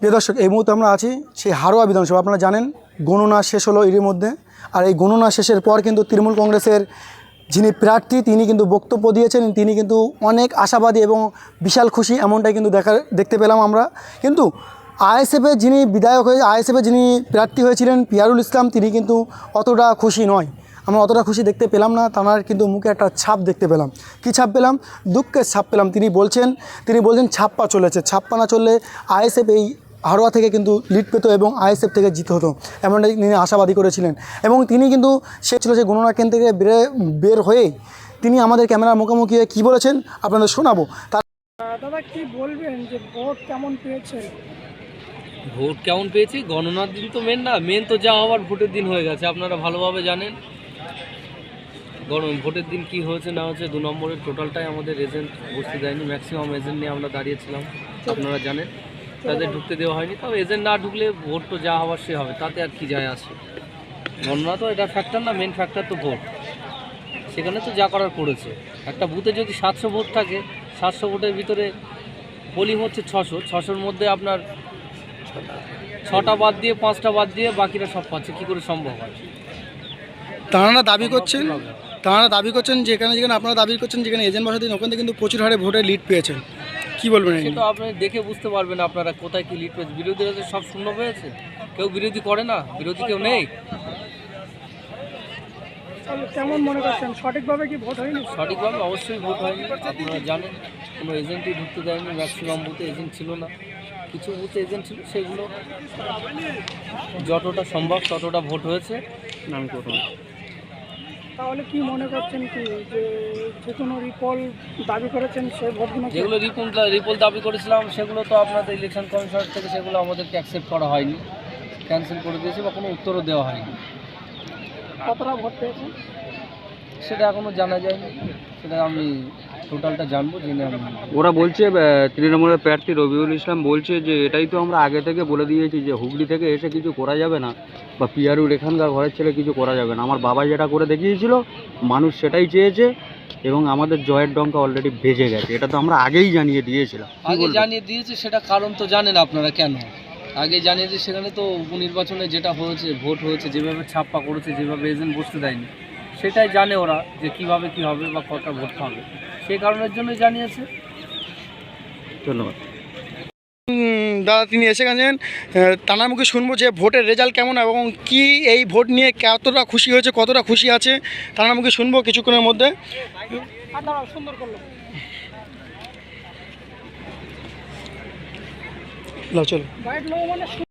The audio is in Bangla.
প্রিয় দর্শক, এই মুহূর্তে আমরা আছি সেই হারোয়া বিধানসভা। আপনারা জানেন, গণনা শেষ হলো এরই মধ্যে। আর এই গণনা শেষের পর কিন্তু তৃণমূল কংগ্রেসের যিনি প্রার্থী, তিনি কিন্তু বক্তব্য দিয়েছেন। তিনি কিন্তু অনেক আশাবাদী এবং বিশাল খুশি, এমনটাই কিন্তু দেখা, দেখতে পেলাম আমরা। কিন্তু আইএসএফের যিনি বিধায়ক হয়ে আইএসএফের যিনি প্রার্থী হয়েছিলেন, পিয়ারুল ইসলাম, তিনি কিন্তু অতটা খুশি নয়। আমরা অতটা খুশি দেখতে পেলাম না, তাঁর কিন্তু মুখে একটা ছাপ দেখতে পেলাম। কী ছাপ পেলাম? দুঃখের ছাপ পেলাম। তিনি বলছেন তিনি বলছেন, ছাপ্পা চলেছে। ছাপ্পা না চললে আইএসএফ এই হারোয়া থেকে কিন্তু লিড পেত এবং আইএসএফ থেকে জিত হতো। এমনটাই তিনি আশাবাদী করেছিলেন। এবং তিনি কিন্তু সে ছিল যে গণনা কেন্দ্র থেকে বেরে বের হয়ে তিনি আমাদের ক্যামেরার মুখোমুখি হয়ে কী বলেছেন আপনাদের শোনাবো। তার দাদা কি বলবেন যে ভোট কেমন পেয়েছেন? ভোট কেমন পেয়েছি? গণনার দিন তো মেন না মেন তো যা হওয়ার ভোটের দিন হয়ে গেছে আপনারা ভালোভাবে জানেন। গণ ভোটের দিন কি হয়েছে না হয়েছে দু নম্বরের টোটালটাই আমাদের এজেন্ট বসতে দেয়নি ম্যাক্সিমাম এজেন্ট নিয়ে আমরা দাঁড়িয়েছিলাম আপনারা জানেন। তাদের ঢুকতে দেওয়া হয়নি। তবে এজেন্ট না ঢুকলে ভোট তো যা হওয়ার সে হবে তাতে আর কি যায় আসে গণনা তো এটা ফ্যাক্টর না মেন ফ্যাক্টর তো ভোট। সেখানে তো যা করার করেছে। একটা বুথে যদি সাতশো ভোট থাকে সাতশো ভোটের ভিতরে পোলিং হচ্ছে ছশো। ছশোর মধ্যে আপনার ছটা বাদ দিয়ে পাঁচটা বাদ দিয়ে বাকিরা সব পাচ্ছে। কি করে সম্ভব হয়? তাঁরা দাবি করছেন? তাঁরা দাবি করছেন যেখানে যেখানে আপনারা দাবি করছেন যেখানে এজেন্ট বসা দিন ওখান থেকে কিন্তু প্রচুর হারে ভোটে লিড পেয়েছেন। কি বলবেন এই সে নিয়ে? তো আপনি দেখে বুঝতে পারবেন আপনারা কোথায় কি লিড পেয়েছে। বিরোধীরা তো সব শূন্য পেয়েছে কেউ বিরোধী করে না বিরোধী কেউ নেই। কেমন মনে করছেন? সঠিকভাবে কি ভোট হয়নি? সঠিকভাবে অবশ্যই ভোট হয়নি। আপনারা জানেন কোনো এজেন্টই ঢুকতে দেয়নি। ম্যাক্সিমাম বুথে এজেন্ট ছিল না। কিছু বুথে এজেন্ট ছিল সেগুলো যতটা সম্ভব ততটা ভোট হয়েছে। আমি প্রথম তাহলে কি মনে করছেন কি যে যে কোনো রিপল দাবি করেছেন সে ভোটগুলো যেগুলো রিপোল রিপোল দাবি করেছিলাম সেগুলো তো আপনাদের ইলেকশন কমিশন থেকে সেগুলো আমাদেরকে অ্যাকসেপ্ট করা হয়নি। ক্যান্সেল করে দিয়েছে বা কোনো উত্তরও দেওয়া হয়নি। কতটা ভোট পেয়েছেন? সেটা এখনও জানা যায়নি। সেটা আমি টোটালটা জানব জেনে আমি। ওরা বলছে আহ, তৃণমূলের প্রার্থী রবিউল ইসলাম বলছে যে এটাই তো আমরা আগে থেকে বলে দিয়েছি যে হুগলি থেকে এসে কিছু করা যাবে না বা পিয়ারুর এখানকার ঘরের ছেলে কিছু করা যাবে না। আমার বাবা যেটা করে দেখিয়েছিল মানুষ সেটাই চেয়েছে এবং আমাদের জয়ের ডঙ্কা অলরেডি ভেজে গেছে। এটা তো আমরা আগেই জানিয়ে দিয়েছিলাম। কি আগে বলবেন? জানিয়ে দিয়েছে সেটা কারণ তো জানেন আপনারা কেন? আগে জানিয়ে যে সেখানে তো উপনির্বাচনে যেটা হয়েছে ভোট হয়েছে যেভাবে ছাপ্পা করেছে যেভাবে এজেন্ট বসতে দেয়নি। সেটাই জানে ওরা যে কীভাবে কি হবে বা কটা ভোট হবে সেই কারণের জন্যই জানিয়েছে। ধন্যবাদ। দাদা তিনি এসে গেছেন। তানার মুখে শুনব যে ভোটের রেজাল্ট কেমন এবং কি এই ভোট নিয়ে কতটা খুশি হয়েছে কতটা খুশি আছে তানার মুখে শুনব কিছুক্ষণের মধ্যে। আর দাঁড়াও সুন্দর করল। লাও, চলো মানে